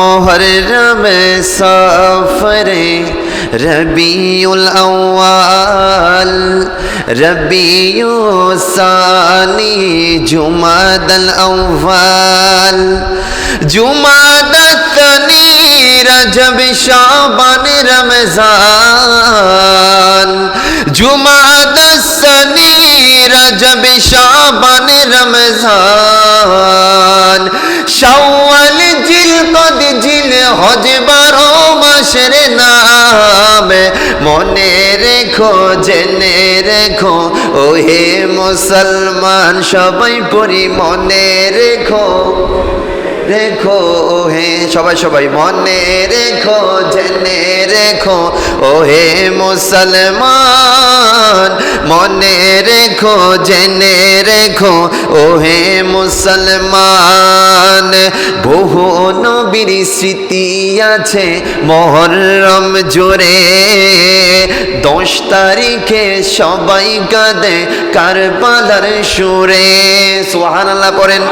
محرم سافر ربيع الأول ربيع الثاني جماد الأول جماد الثاني رجب شعبان رمضان جماد الثاني رجب شعبان رمضان شو হজ বারো মাসের নাম মনে রেখো, জেনে রেখো ও হে মুসলমান, সবাই পড়ি মনে রেখো রেখো ও হে সবাই সবাই মনে রেখো, জেনে রেখো ও হে মুসলমান, মনে রেখো, জেনে রেখো ও হে মুসলমান, বহু নবীর স্মৃতি আছে মহরম জোরে। দশ তারিখে সবাই কাঁদে কারবালার সুরে। সোহানাল্লাহ পড়েন।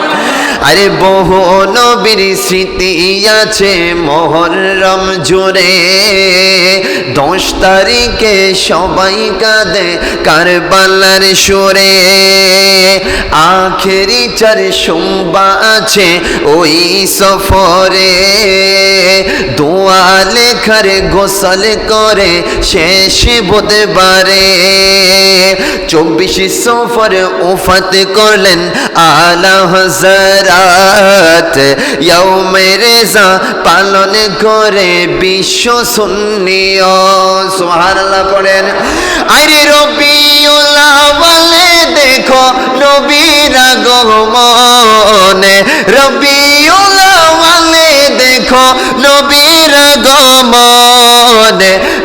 আরে বহু নবীর স্মৃতি আছে মহরম জোরে। দশ তারিখে সবাই কাঁদে কারবালার সুরে। আখেরি চার সোমবা আছে ওই সফরে। দোয়া লেখার গোসল করে শেষ বুধবারে। চব্বিশ সফর উফাত করলেন আলা হজরাত রেজা পালন করে বিশ্ব সুন্নিয়। সুবহানাল্লাহ পড়েন, আরে রবিউল আওয়ালে দেখো নবীর আগমন রবিউল আগমন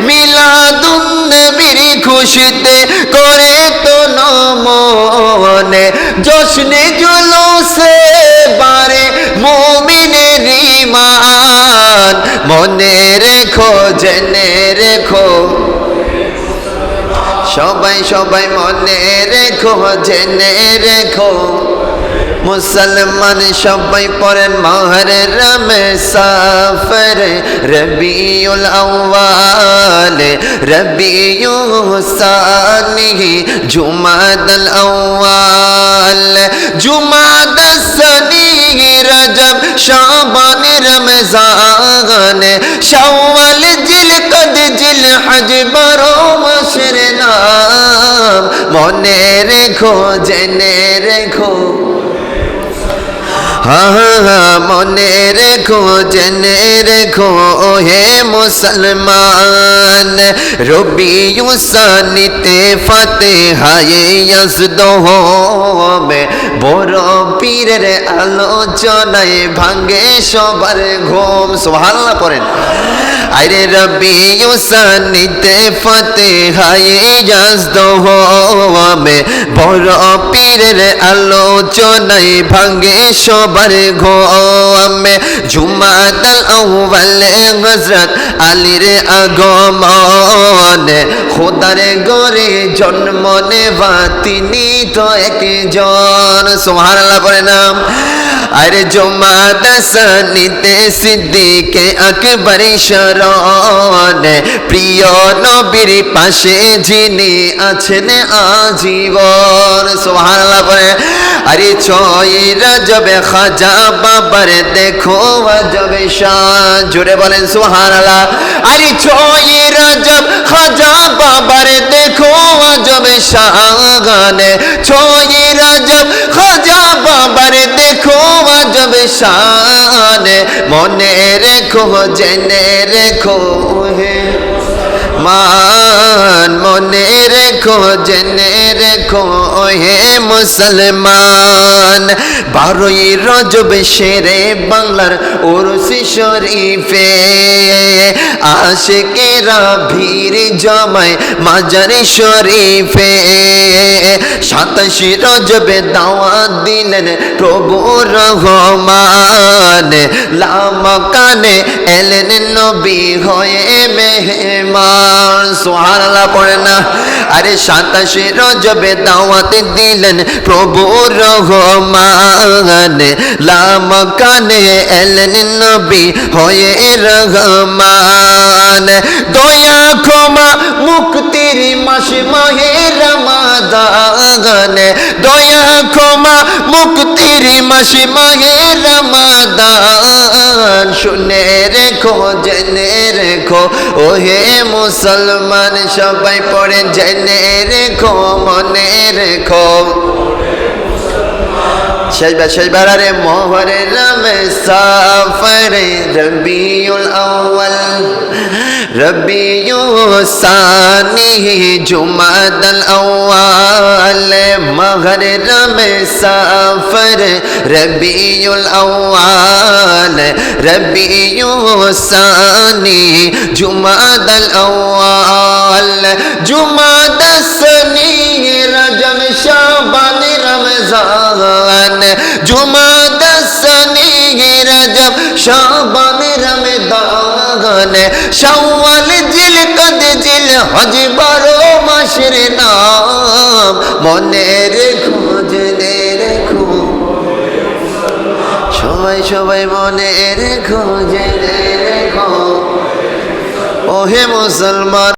মিলাদুন নবীর খুশিতে করে তো নমনে। জশ্নে জুলুসে বারে মুমিনের ইমান মনে রেখো, জেনে রেখো। সবাই সবাই মনে রেখো, জেনে রেখো। মুসলমান সবাই পড়েন মাহরে রমে সাফর, রবিউল আউয়াল রবিউ সানি, জুমাদাল আউয়াল জুমাদ সানি, রজব, শাবান, রমজান, শাওয়াল জিল কদ জিল হজ বারো মাসের নাম, মনে রেখো, জেনে রেখো। হ্যাঁ মনে রেখো জেনে রেখো ও হে মুসলমান রবি সানিতে ফাতে হায়ে ইয়াজদ হবে বড় পীরের আলোচনায় ভাঙ্গে সবার ঘুম সোহাল্লা পড়েন আরে রবি সানিতে ফাতে হবে বড় পীরের আলোচনায় ভাঙ্গে সবার ঘোমে। জুমাতাল আউয়ালে হযরত আলীর আগমন। খোদার গরে জন্ম নেওয়া তিনি তো একজন। সুবহানাল্লাহ পড়ে নাম আরে জমাত সানিতে সিদ্দিকে আকবর শরণ, প্রিয় নবীর পাশে যিনি আছেন আজীবন। সুবহানাল্লাহ পড়ে আরে ছয় রজবে খাজা বাবার দেখো আজবে শান। জুড়ে বলেন সুবহানাল্লাহ, আরে ছয় রজব খাজা বাবার দেখো আজবে শান। ছয় আজব শান মনে রেখো জেনে রেখো হে মান মনে রেখো জেনে রেখো হে মুসলমান। বারোই রজব শেরে বাংলার ওরসি শরীফে। আশেকেরা ভিড় জমায় মাজারে শরীফে। সাতাশি রজবে দাওয়াত দিলেন প্রভু রহমান। লামকানে এলেন নবী হয়ে মেহমান। সোহানাল্লাহ পড়ে না। আরে সাতাশে রজবে দাওয়াতে দিলেন প্রভু রহমান। লাম কানে এলেন নবী হয়ে রহমান। দয়া, ক্ষমা, মুক্তির মাস মহে রমাদান। দয়া, ক্ষমা মুক্তির মাস মাহে রমাদান। শুনে রেখো, জেনে রেখো, ওহে মুসলমান, সবাই পড়ে, জেনে রেখো, মনে রেখো। শেষবার শেষবার আরে মোহরে রমে সাফরে রবিউল আউয়াল। রবিউল সানি জুমাদাল আউয়াল মহরে রমে সাফর রবিউল আউয়াল রবিউল সানি জুমাদাল আউয়াল জুমাদাল সানি রজব শাবান রমজান জুমাদা সনি রজব শাওয়াল, জিল, কদ, জিল, হজ, বারো মাসের নাম। মনে রেখো জেনে রেখো। সবাই সবাই মনে রেখো জেনে রেখো। ওহে মুসলমান।